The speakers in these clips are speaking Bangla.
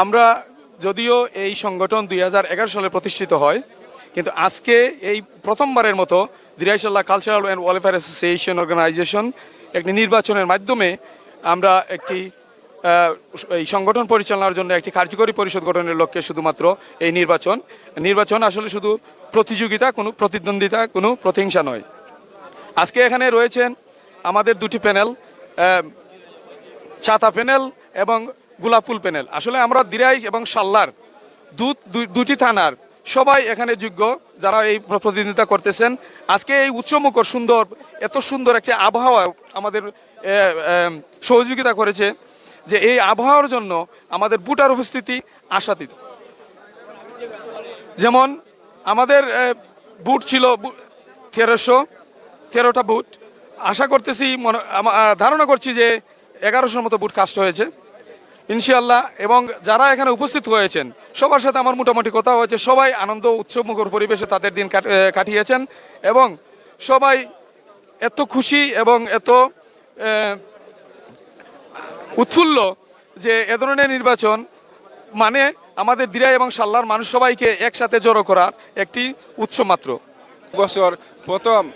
আমরা যদিও এই সংগঠন দুই হাজার এগারো সালে প্রতিষ্ঠিত হয়, কিন্তু আজকে এই প্রথমবারের মতো দিরাইশাল্লাহ cultural and welfare association organisation একটি নির্বাচনের মাধ্যমে আমরা একটি এই সংগঠন পরিচালনার জন্য একটি কার্যকরী পরিষদ গঠনের লক্ষ্যে শুধুমাত্র এই নির্বাচন। নির্বাচন আসলে শুধু প্রতিযোগিতা, কোনো প্রতিদ্বন্দ্বিতা, কোনো প্রতিহিংসা নয়। আজকে এখানে রয়েছেন আমাদের দুটি প্যানেল ছাতা প্যানেল এবং গোলাপ ফুল প্যানেল। আসলে আমরা দিরাই এবং সাল্লার দুটি থানার সবাই এখানে যোগ্য যারা এই প্র- প্রতিনিধিত্ব করতেছেন। আজকে এই উৎসমুখর সুন্দর, এত সুন্দর একটি আবহাওয়া আমাদের সহযোগিতা করেছে যে এই আবহাওয়ার জন্য আমাদের বুটার উপস্থিতি আশাতীত। যেমন আমাদের বুট ছিল তেরোশো, তেরোটা বুট আশা করতেছি, মনে- ধারণা করছি যে এগারোশোর মতো বুট কাস্ট হয়েছে। ইনশাআল্লাহ, এবং যারা এখানে উপস্থিত হয়েছেন, সবার সাথে আমার মোটামুটি কথা হয়েছে, সবাই আনন্দ উৎসবমুখর পরিবেশে তাদের দিন কাট- কাটিয়েছেন, এবং সবাই এত খুশি এবং এত উৎফুল্ল যে এ ধরনের নির্বাচন মানে আমাদের দিরাই এবং সাল্লার মানুষ সবাইকে একসাথে জড়ো করার একটি উৎস মাত্র। বছর প্রথম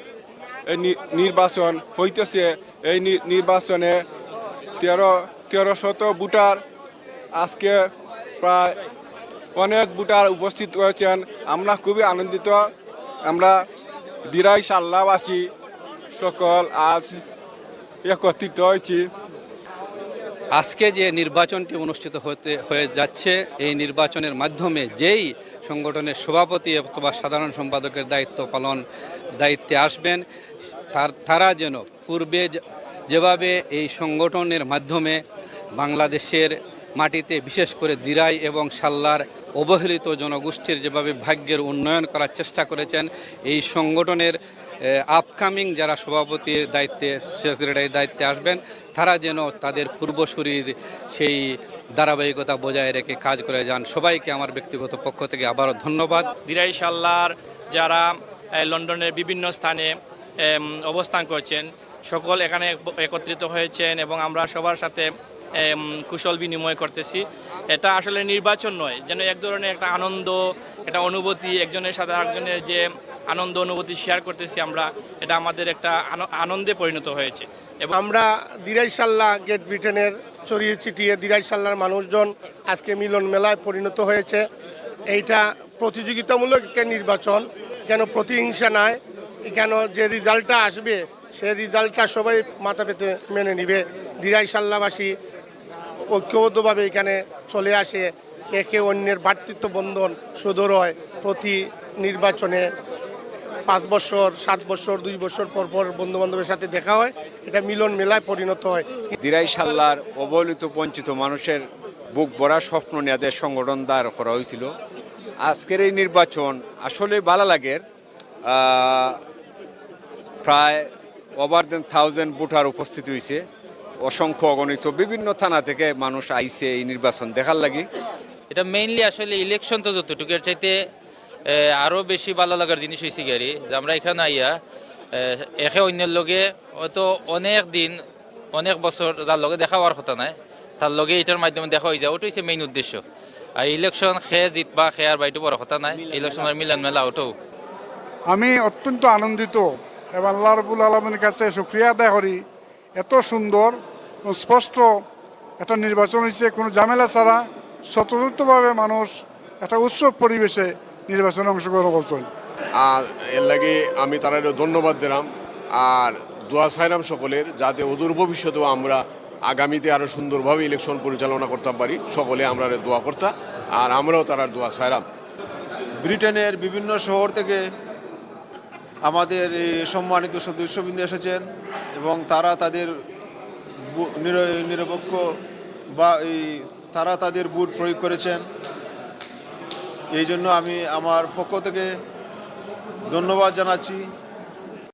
নির্বাচন হইতেছে, এই নির্বাচনে তেরো তেরো শত ভোটার। আজকে প্রায় অনেক ভোটার উপস্থিত হয়েছেন। আমরা খুবই আনন্দিত। আমরা দিরাই সাল্লাবাসী সকল আজ একত্রিত হয়েছি। আজকে যে নির্বাচনটি অনুষ্ঠিত হতে, হয়ে যাচ্ছে, এই নির্বাচনের মাধ্যমে যেই সংগঠনের সভাপতি অথবা সাধারণ সম্পাদকের দায়িত্ব পালন, দায়িত্বে আসবেন, তার, তারা যেন পূর্বে যেভাবে এই সংগঠনের মাধ্যমে বাংলাদেশের মাটিতে বিশেষ করে দিরাই এবং সাল্লার অবহেলিত জনগোষ্ঠীর যেভাবে ভাগ্যের উন্নয়ন করার চেষ্টা করেছেন, এই সংগঠনের আপকামিং যারা সভাপতির দায়িত্বে সেক্রেটারির দায়িত্বে আসবেন, তারা যেন তাদের পূর্বসূরির সেই ধারাবাহিকতা বজায় রেখে কাজ করে যান। সবাইকে আমার ব্যক্তিগত পক্ষ থেকে আবারও ধন্যবাদ। দিরাই সাল্লার যারা লন্ডনের বিভিন্ন স্থানে অবস্থান করছেন, সকল এখানে একত্রিত হয়েছেন এবং আমরা সবার সাথে কুশল বিনিময় করতেছি। এটা আসলে নির্বাচন নয়, যেন এক ধরনের একটা আনন্দ, একটা অনুভূতি, একজনের সাথে আরেকজনের যে আনন্দ, অনুভূতি শেয়ার করতেছি আমরা, এটা আমাদের একটা আন- আনন্দে পরিণত হয়েছে। এবং আমরা দিরাইশাল্লাহ গেট ব্রিটেনের ছড়িয়ে ছিটিয়ে দিরাইশাল্লার মানুষজন আজকে মিলন মেলায় পরিণত হয়েছে। এইটা প্রতিযোগিতামূলক একটা নির্বাচন, কেন প্রতিহিংসা নয় কেন যে রেজাল্টটা আসবে সেই রেজাল্টটা সবাই মাথা পেতে মেনে নিবে। দিরাইশাল্লাবাসী ঐক্যবদ্ধভাবে এখানে চলে আসে। একে অন্যের ভ্রাতৃত্ব বন্ধন সুদর হয় প্রতি নির্বাচনে পাঁচ বছর, সাত বছর, দুই বছর পর পর বন্ধু বান্ধবের সাথে দেখা হয়। এটা মিলন মেলায় পরিণত হয়। দিরাই সাল্লার অবহেলিত বঞ্চিত মানুষের বুক ভরা স্বপ্ন নেয়াদের সংগঠন দাঁড় করা হয়েছিল। আজকের এই নির্বাচন আসলে ভালো লাগের প্রায় ওভার দেন থাউজেন্ড ভোটার উপস্থিত হয়েছে। অসংখ্য অগণিত বিভিন্ন থানা থেকে মানুষ আইছে এই নির্বাচন দেখার লাগি। এটা মেইনলি আসলে ইলেকশন তো যতটুকু এর চাইতে এ, আরও বেশি ভালো লাগার জিনিস হয়েছে গাড়ি যে আমরা এখানে আইয়া একে অন্যের লগে হয়তো অনেক দিন অনেক বছর তার লগে দেখা হওয়ার কথা নাই তার লগে এটার মাধ্যমে দেখা হয়ে যায় ওটাই হচ্ছে মেইন উদ্দেশ্য। আর ইলেকশন খেয়ে জিতবা খেয়ে আর বাইটু বড় কথা নাই ইলেকশনের মিলন মেলা ওটাও। আমি অত্যন্ত আনন্দিত এবং আল্লাহ রবুল আলমের কাছে সুক্রিয়া আদায় করি। এত সুন্দর স্পষ্ট একটা নির্বাচন হয়েছে। কোনো ঝামেলা ছাড়া স্বতন্ত্রভাবে মানুষ একটা উৎসব পরিবেশে নির্বাচনে অংশগ্রহণ করছেন আর এর লাগে আমি তারা ধন্যবাদ দিলাম। আর দোয়া চাইলাম সকলের যাতে অদূর ভবিষ্যতেও আমরা আগামীতে আরও সুন্দরভাবে ইলেকশন পরিচালনা করতে পারি। সকলে আমরা দোয়া করতাম আর আমরাও তারা দোয়া চাইলাম। ব্রিটেনের বিভিন্ন শহর থেকে আমাদের সম্মানিত সদস্যবৃন্দ এসেছেন এবং তারা তাদের নিরপেক্ষ বা তারা তাদের বুট প্রয়োগ করেছেন। এই জন্য আমি আমার পক্ষ থেকে ধন্যবাদ জানাচ্ছি।